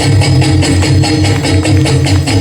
Thank you.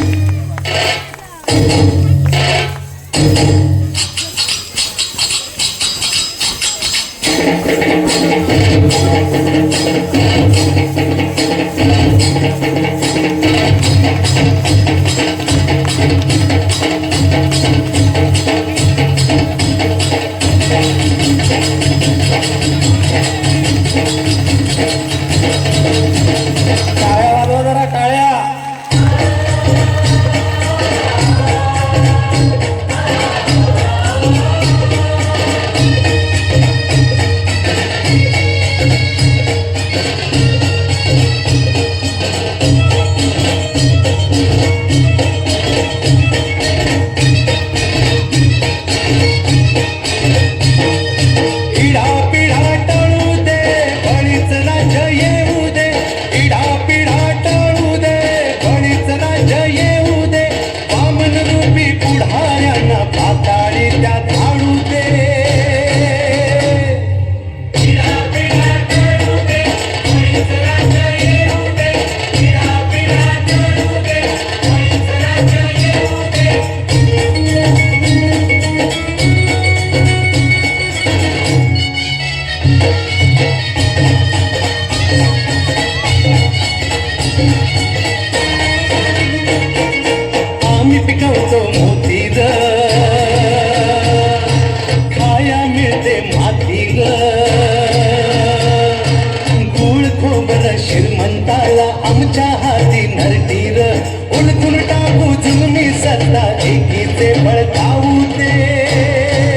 मोती ग. खाया मिळते माती ग. गुळ खोबर श्रीमंताला आमच्या हाती नरटीर उलटून टाकू जुलमी सत्ता एकीचे बळकावू दे.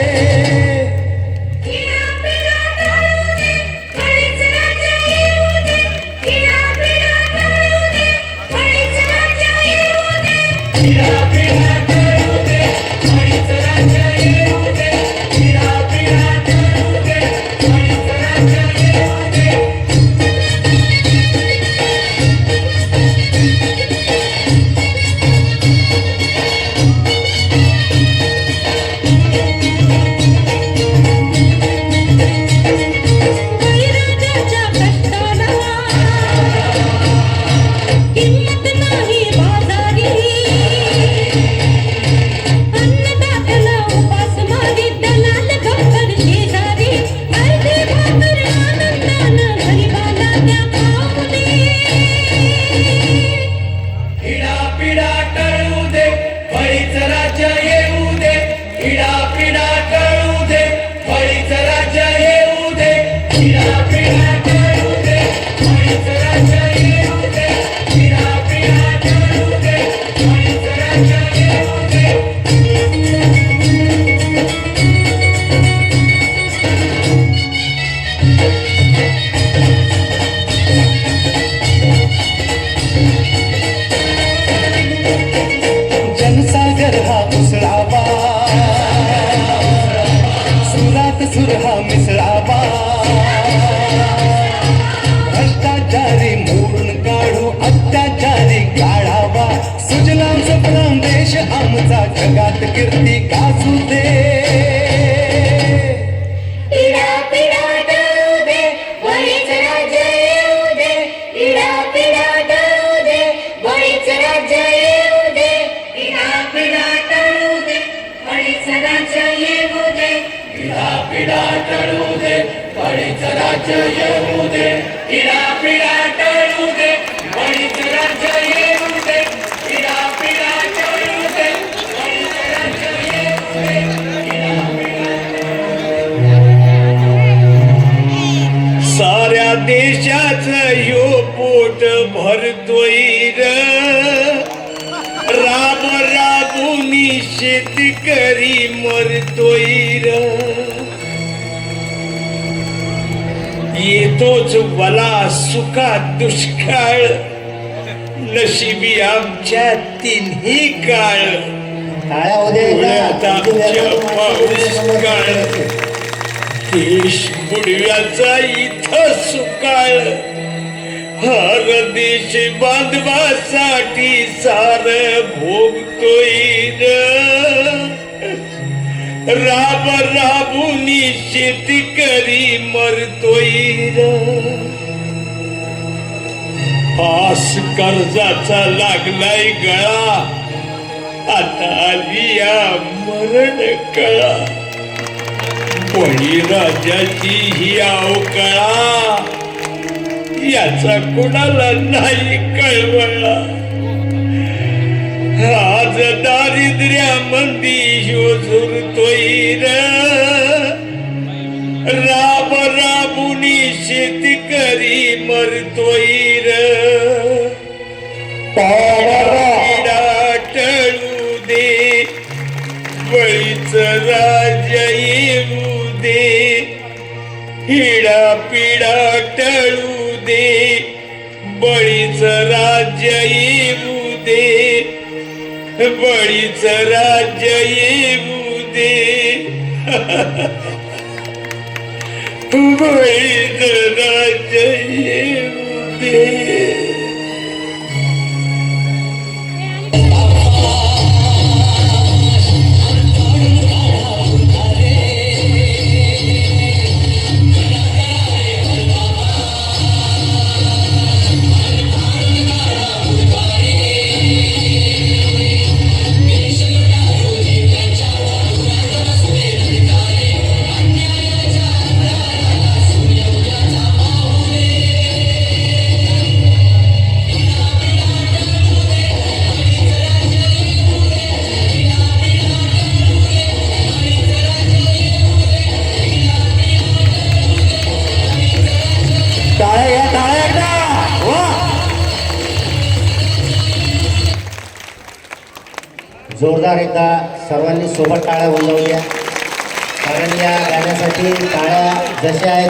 ಜಯ जगात कीर्ती गाजू दे. पिडा टाळू दे बळीच राज्य येऊ दे. इडा पिडा टाळू दे बळीच राज्य येऊ देशाच यो पोट भरतोय र राम राबुनी शेतकरी मरतोय र येतोच वला सुखात दुष्काळ. नशिबी आमच्या तिन्ही काळ. आमच्या पाऊस काळ. देश बुडव्याचा इथं सुकाळ. हर देश बांधवासाठी सार भोगतोय र. राब राबुनी शेतकरी मरतोय पास कर्जाचा लागलाय गळा. आता लिया मरण कळा. कोणी राजाची ही अवकळा याचा कुणाला नाही कळवळा? आज दारिद्र्यामंदी ह्यो झुरतोय र राब राबुनी शेतकरी मरतोय र. हिडा पिडा टळू दे बळीच राज्य येऊ दे बळीच राज्य येऊ दे बळीच राज्य येऊ दे जोरदार एकदा सर्वांनी सोबत टाळ्या बोलवल्या कारण या गाण्यासाठी टाळ्या जशा आहेत